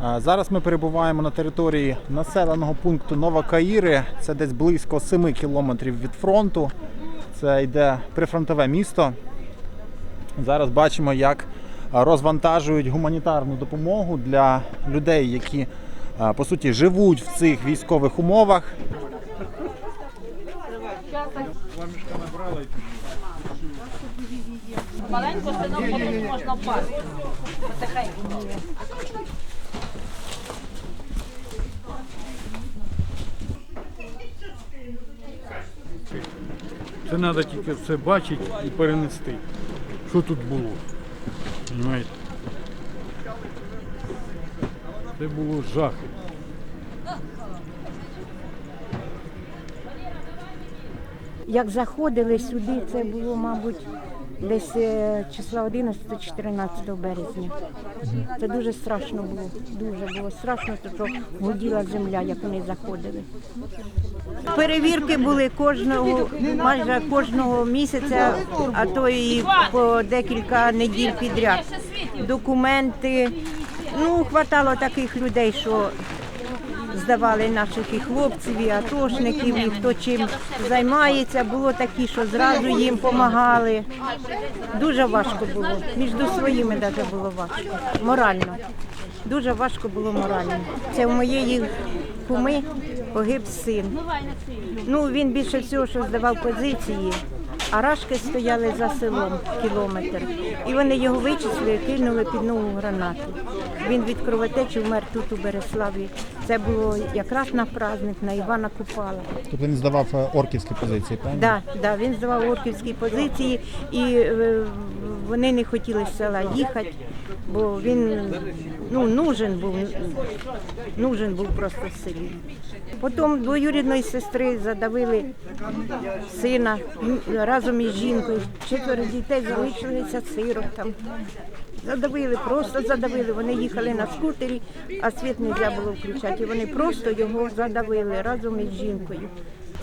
Зараз ми перебуваємо на території населеного пункту Нова Каїри. Це десь близько 7 кілометрів від фронту. Це йде прифронтове місто. Зараз бачимо, як розвантажують гуманітарну допомогу для людей, які по суті живуть в цих військових умовах. Маленько сином, можна впасти. Це треба тільки все бачити і перенести. Що тут було? Понимаєте? Це було жахи. Як заходили сюди, це було, мабуть, десь е, числа 11-14 березня. Це дуже страшно було. Дуже було страшно, що гуділа земля, як вони заходили. Перевірки були кожного, майже кожного місяця, а то і по декілька неділь підряд. Документи. Ну, хватало таких людей, що здавали наших і хлопців, і атошників, і хто чим займається. Було такі, що зразу їм допомагали. Дуже важко було. Між своїми навіть було важко. Морально. Дуже важко було морально. Це в моєї куми погиб син. Ну, він більше всього, що здавав позиції, а рашки стояли за селом кілометр. І вони його вичислили, кинули під нову гранату. Він від кровотечі вмер тут у Береславі. Це було якраз на праздник, на Івана Купала. Тобто він здавав е, орківські позиції, правильно? Да, да, він здавав орківські позиції, і е, вони не хотіли з села їхати, бо він ну, нужен був, нужен був просто в селі. Потім двоюрідної сестри задавили сина разом із жінкою. Четверо дітей залишилися сиротам. Задавили, просто задавили. Вони їхали на скутері, а світ не можна було включати. І вони просто його задавили разом із жінкою.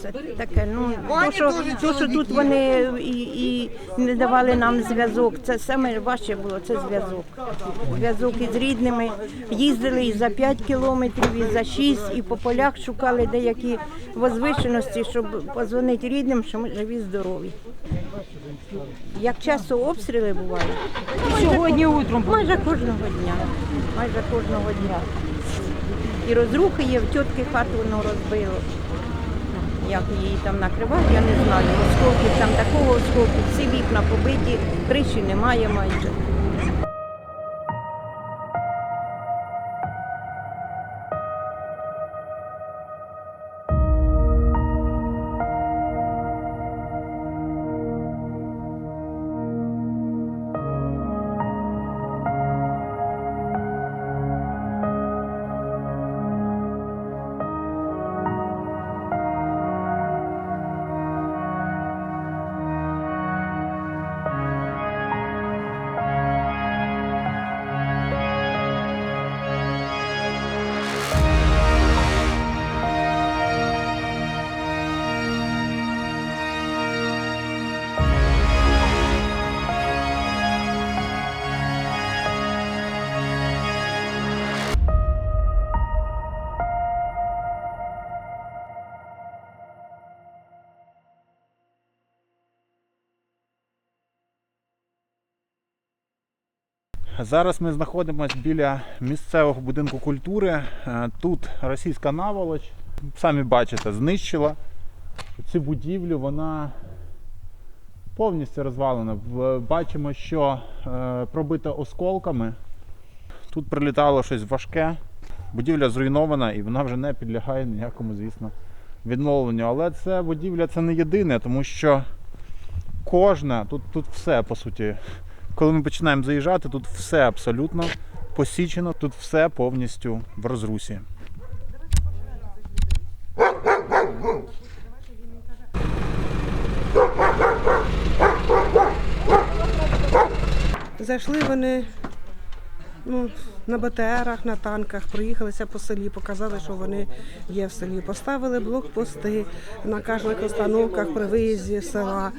Це таке, ну то, що, то, що тут вони і, і не давали нам зв'язок, це саме важче було, це зв'язок. Зв'язок із рідними. Їздили і за 5 кілометрів, і за 6, і по полях шукали деякі возвишеності, щоб позвонити рідним, що ми живі, здорові. Як часто обстріли бувають? Сьогодні утром. Майже кожного дня. Майже кожного дня. І розрухи є, в тітки хату воно розбило. Як її там накривати, я не знаю. Осколків там такого осколку, всі вікна побиті, криші немає майже. Зараз ми знаходимося біля місцевого будинку культури. Е, Тут російська наволоч, самі бачите, знищила цю будівлю. Вона повністю розвалена. Бачимо, що е, пробита осколками. Тут прилітало щось важке. Будівля зруйнована і вона вже не підлягає ніякому, звісно, відновленню. Але це будівля це не єдине, тому що кожна, тут, тут все по суті. Коли ми починаємо заїжджати, тут все абсолютно посічено, тут все повністю в розрусі. Зайшли вони ну, на БТРах, на танках проїхалися по селі, показали, що вони є в селі. Поставили блокпости на кожних установках при виїзді села.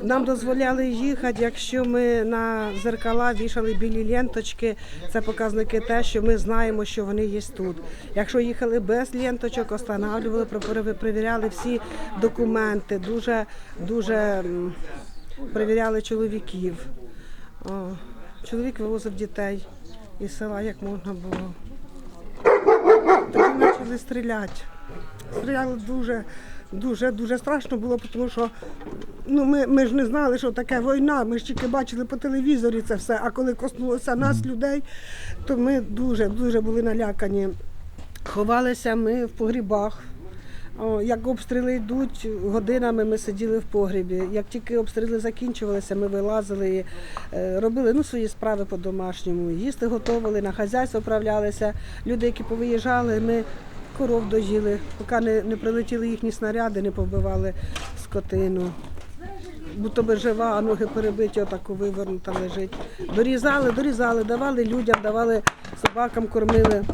Нам дозволяли їхати, якщо ми на зеркала вішали білі ленточки, це показники те, що ми знаємо, що вони є тут. Якщо їхали без ленточок, останавливали, пере- перевіряли всі документи, дуже, дуже перевіряли чоловіків. Чоловік вивозив дітей із села, як можна було. Тоді почали стріляти. Стріляли дуже, дуже, дуже страшно було, тому що ну, ми, ми ж не знали, що таке війна. Ми ж тільки бачили по телевізорі це все. А коли коснулося нас, людей, то ми дуже, дуже були налякані. Ховалися ми в погрібах. Як обстріли йдуть, годинами ми сиділи в погрібі. Як тільки обстріли закінчувалися, ми вилазили, е, робили ну, свої справи по-домашньому. Їсти готували, на хазяйство вправлялися. Люди, які повиїжджали, ми коров доїли, поки не, не прилетіли їхні снаряди, не побивали скотину. Будто би жива, а ноги перебиті, отако вивернута лежить. Дорізали, дорізали, давали людям, давали собакам, кормили.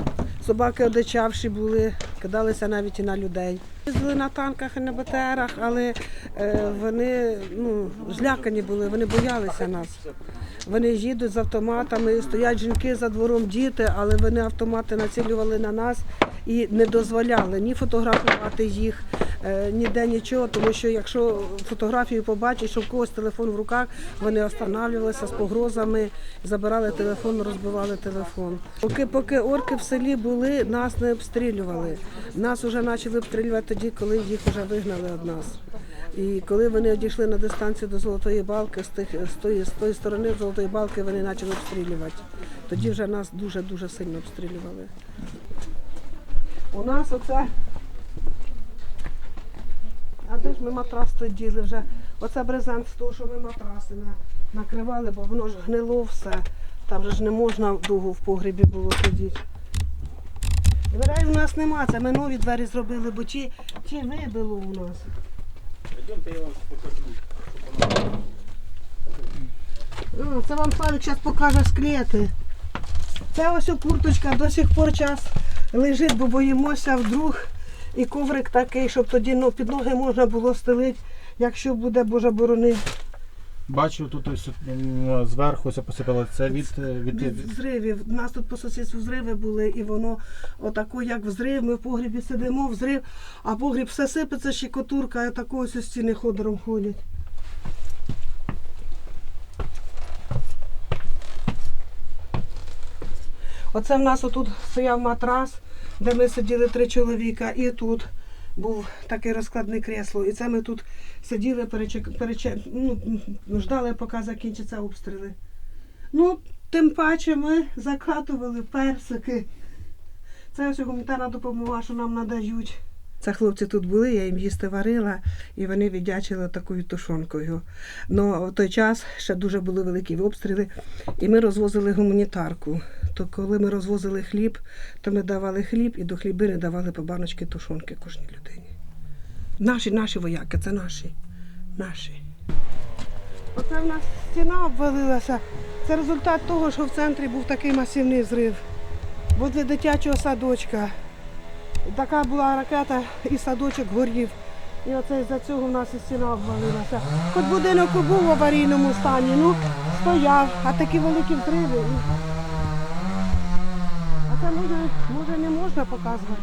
Собаки одичавші були, кидалися навіть і на людей. Їздили на танках і на БТРах, але е, вони ну, злякані були, вони боялися нас. Вони їдуть з автоматами, стоять жінки за двором, діти, але вони автомати націлювали на нас і не дозволяли ні фотографувати їх, ніде нічого, тому що якщо фотографію побачать, що в когось телефон в руках, вони останавливалися з погрозами, забирали телефон, розбивали телефон. Поки, поки орки в селі були, нас не обстрілювали. Нас вже почали обстрілювати тоді, коли їх вже вигнали від нас. І коли вони одійшли на дистанцію до Золотої балки, з, тих, з, тої, з тої сторони Золотої балки вони почали обстрілювати. Тоді вже нас дуже-дуже сильно обстрілювали. У нас оце. А де ж ми матрас тут діли вже? Оце брезент з того, що ми матраси на, накривали, бо воно ж гнило все. Там же ж не можна довго в погребі було сидіти. Дверей у нас нема, це ми нові двері зробили, бо ті, ті вибило у нас. Підімоте, я вам А, Це вам Славик зараз покаже склети. Це ось о курточка до сих пор час лежить, бо боїмося вдруг. І коврик такий, щоб тоді ну, під ноги можна було стелити, якщо буде Божа борони. Бачу, тут ось м, зверху все посипало. Це від, е, від, Від зривів. У нас тут по сусідству зриви були, і воно отако, як взрив. Ми в погрібі сидимо, взрив, а погріб все сипеться, щекотурка, і отако ось стіни ходором ходять. Оце в нас отут стояв матрас, де ми сиділи три чоловіка, і тут був таке розкладне кресло. І це ми тут сиділи, перечек... перечек... ну, ждали, поки закінчаться обстріли. Ну, тим паче ми закатували персики. Це ось гуманітарна допомога, що нам надають. Це хлопці тут були, я їм їсти варила, і вони віддячили такою тушонкою. Ну, в той час ще дуже були великі обстріли, і ми розвозили гуманітарку. То коли ми розвозили хліб, то ми давали хліб і до хлібини давали по баночки тушонки кожній людині. Наші, наші вояки, це наші. Наші. Оце в нас стіна обвалилася. Це результат того, що в центрі був такий масивний зрив. Возле дитячого садочка. Така була ракета і садочок горів. І оце за цього в нас і стіна обвалилася. Хоч будинок був в аварійному стані, ну стояв, а такі великі взриви. А це може, може не можна показувати.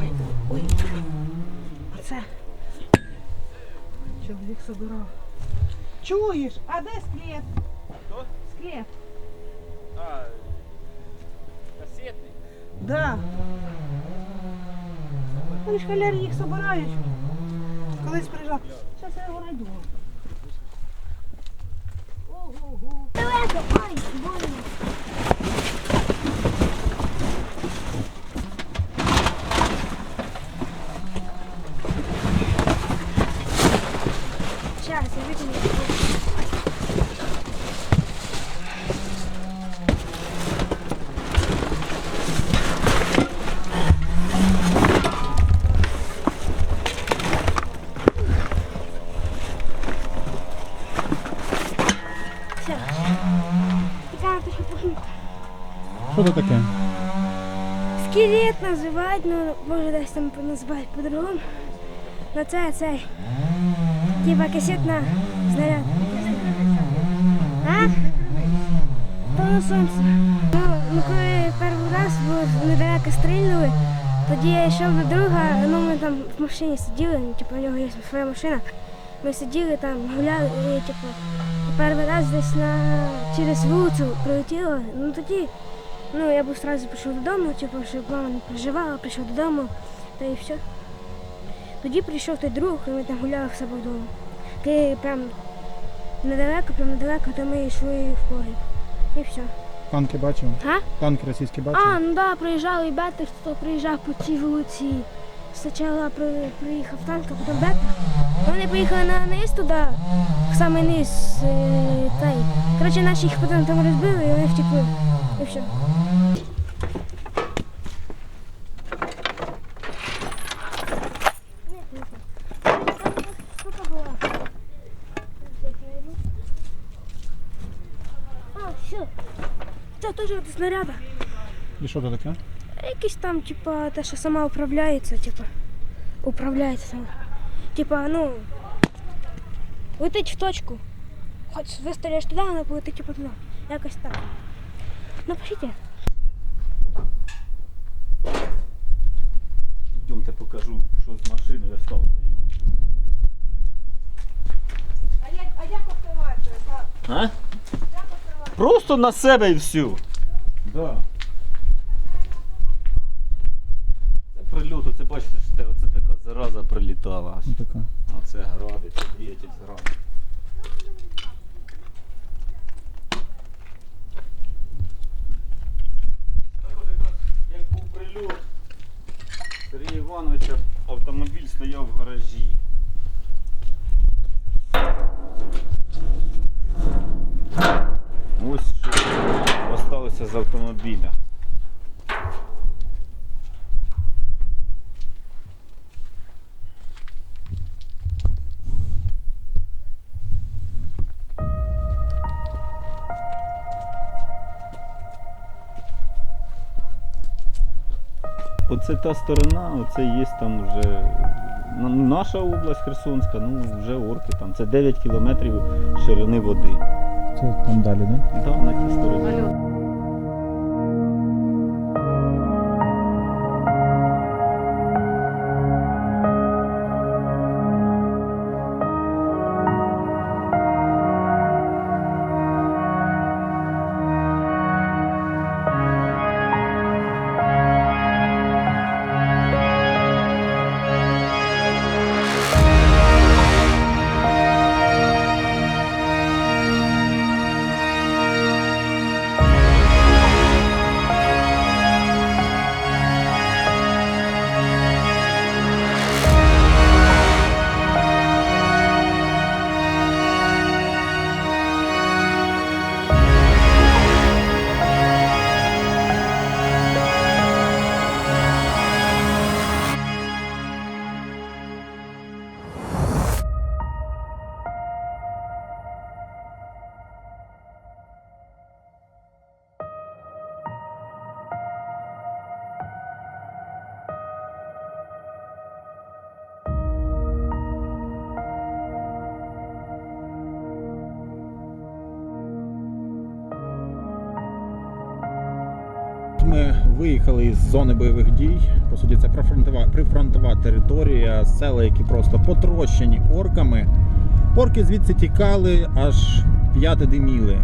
Ой, ой. Оце. Чоловік собирав. Чуєш? А де склеп? Склеп. А? Да. Вони ж халярі їх збирають. Колись приїжджав. Зараз я його знайду. Ого-го. Сейчас, Що це таке? Скелет називають, ну може десь там називають по-другому. Ну це цей. Типа касетна снаряд. А? То сонце. Ну, ну коли перший раз було недалеко стрільнули, тоді я йшов до друга, ну ми там в машині сиділи, ну, типу, у нього є своя машина. Ми сиділи там, гуляли і типу, перший раз десь на через вулицю прилетіло, ну тоді Ну, я був одразу прийшов додому, типу, щоб мама не переживала, прийшов додому, та і все. Тоді прийшов той друг, і ми там гуляли в себе вдома. Коли прям недалеко, прям недалеко, то ми йшли в погріб. І все. Танки бачив? А? Танки російські бачив? А, ну да, проїжджали і Бетер, хто приїжджав по цій вулиці. Спочатку при- приїхав танк, а потім Бетер. Вони поїхали на низ туди, в самий низ. е, Той. Коротше, наші їх потім там розбили і вони втекли. І все. Це теж від снаряда. І що це таке? Якийсь там, типа, те, що сама управляється, типа. Управляється сама. Типа, ну. Летить в точку. Хоч вистріляєш туди, вона полетить типа туди. Якось так. Ну, пошліть. Йдемте покажу, що з машиною стало. А? Просто на себе і все. Да. Це прильот, оце бачите, що це, оце така зараза прилітала. аж. Така. А це гради, це гради. Також якраз як був прильот, Сергія Івановича автомобіль стояв в гаражі. Ось що осталося з автомобіля. Оце та сторона, оце є там вже наша область Херсонська, ну вже орки там. Це 9 кілометрів ширини води. Це там далі, так? Да, на тій стороні. Виїхали із зони бойових дій. По суті, це прифронтова, прифронтова територія, села, які просто потрощені орками. Орки звідси тікали, аж п'яти диміли.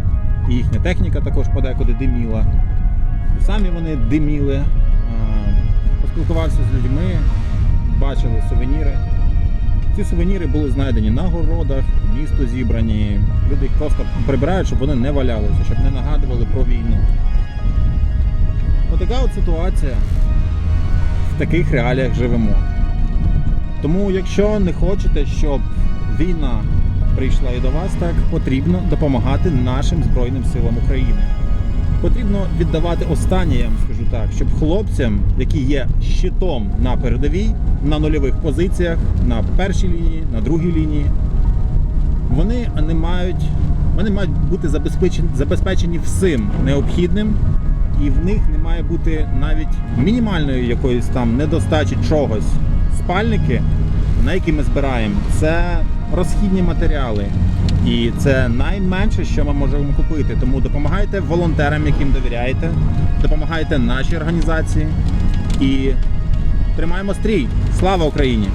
І їхня техніка також подекуди диміла. І самі вони диміли. Поспілкувався з людьми, бачили сувеніри. Ці сувеніри були знайдені на городах, місто зібрані. Люди їх просто прибирають, щоб вони не валялися, щоб не нагадували про війну. Отака от ситуація. В таких реаліях живемо. Тому, якщо не хочете, щоб війна прийшла і до вас, так потрібно допомагати нашим Збройним силам України. Потрібно віддавати останнє, я вам скажу так, щоб хлопцям, які є щитом на передовій, на нульових позиціях, на першій лінії, на другій лінії, вони не мають Вони мають бути забезпечені, забезпечені всім необхідним, і в них не має бути навіть мінімальної якоїсь там недостачі чогось. Спальники, на які ми збираємо, це розхідні матеріали. І це найменше, що ми можемо купити. Тому допомагайте волонтерам, яким довіряєте, допомагайте нашій організації і тримаємо стрій. Слава Україні!